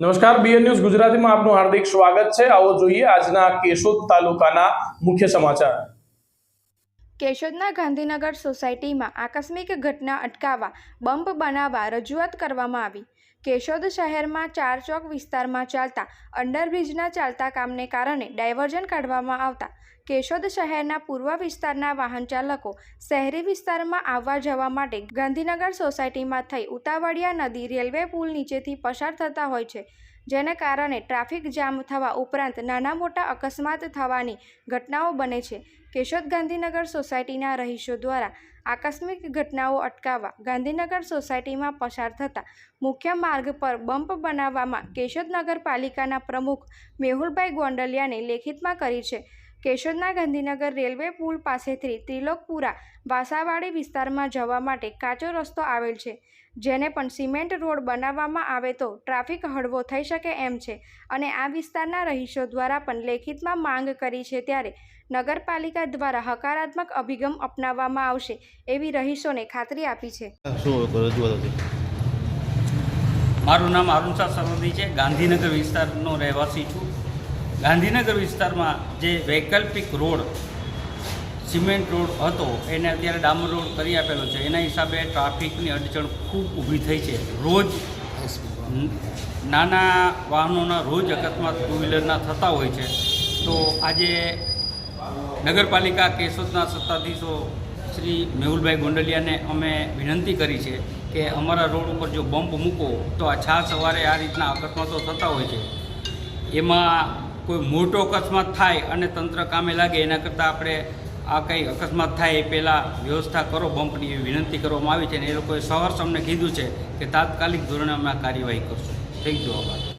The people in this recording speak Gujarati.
નમસ્કાર બીએન ન્યૂઝ ગુજરાતીમાં આપનું હાર્દિક સ્વાગત છે. આવો જોઈએ આજના કેશોદ તાલુકાના મુખ્ય સમાચાર. કેશોદના ગાંધીનગર સોસાયટીમાં આકસ્મિક ઘટના અટકાવવા બમ્પ બનાવવા રજૂઆત કરવામાં આવી. કેશોદ શહેરમાં ચાર ચોક વિસ્તારમાં ચાલતા અંડરબ્રિજના ચાલતા કામને કારણે ડાયવર્ઝન કાઢવામાં આવતા. કેશોદ શહેરના પૂર્વ વિસ્તારના વાહન ચાલકો શહેરી વિસ્તારમાં આવવા જવા માટે ગાંધીનગર સોસાયટીમાં થઈ ઉતાવળિયા નદી રેલવે પુલ નીચેથી પસાર થતા હોય છે, જેને કારણે ટ્રાફિક જામ થવા ઉપરાંત નાના મોટા અકસ્માત થવાની ઘટનાઓ બને છે. કેશોદ ગાંધીનગર સોસાયટીના રહીશો દ્વારા આકસ્મિક ઘટનાઓ અટકાવવા ગાંધીનગર સોસાયટીમાં પસાર થતા મુખ્ય માર્ગ પર બમ્પ બનાવવામાં કેશોદ નગરપાલિકાના પ્રમુખ મેહુલભાઈ ગોંડલિયાને લેખિતમાં કરી છે. કેશોદના ગાંધીનગર રેલવે પુલ પાસેથી ત્રિલોકપુરા વાસાવાડી વિસ્તારમાં જવા માટે કાચો રસ્તો આવેલ છે. જેને પણ સિમેન્ટ રોડ બનાવવામાં આવે તો ટ્રાફિક હળવો થઈ શકે એમ છે અને આ વિસ્તારના રહીશો દ્વારા પણ લેખિતમાં માંગ કરી છે ત્યારે નગરપાલિકા દ્વારા હકારાત્મક અભિગમ અપનાવવામાં આવશે એવી રહીશોને ખાતરી આપી છે. મારું નામ અરુણ શાહ સરવદી છે. ગાંધીનગર વિસ્તારનો રહેવાસી છું. ગાંધીનગર વિસ્તારમાં જે વૈકલ્પિક રોડ, સિમેન્ટ રોડ હતો, એને અત્યારે ડામર રોડ કરી આપેલો છે. એના હિસાબે ટ્રાફિકની અડચણ ખૂબ ઊભી થઈ છે. રોજ નાના વાહનોના રોજ અકસ્માત ટુ વ્હીલરના થતા હોય છે. તો આજે નગરપાલિકા કેશોદના સત્તાધીશો શ્રી મેહુલભાઈ ગોંડલિયાને અમે વિનંતી કરી છે કે અમારા રોડ ઉપર જો બમ્પ મૂકો, તો આ છા સવારે આ રીતના અકસ્માતો થતા હોય છે. એમાં કોઈ મોટો અકસ્માત થાય અને તંત્ર કામે લાગે, એના કરતાં આપણે આ કંઈ અકસ્માત થાય એ પહેલાં વ્યવસ્થા કરો, બમ્પની એવી વિનંતી કરવામાં આવી છે અને એ લોકોએ સહર્ષ અમને કીધું છે કે તાત્કાલિક ધોરણે અમે આ કાર્યવાહી કરશું. થેન્ક યુ આભાર.